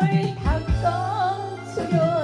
물 닦아 주려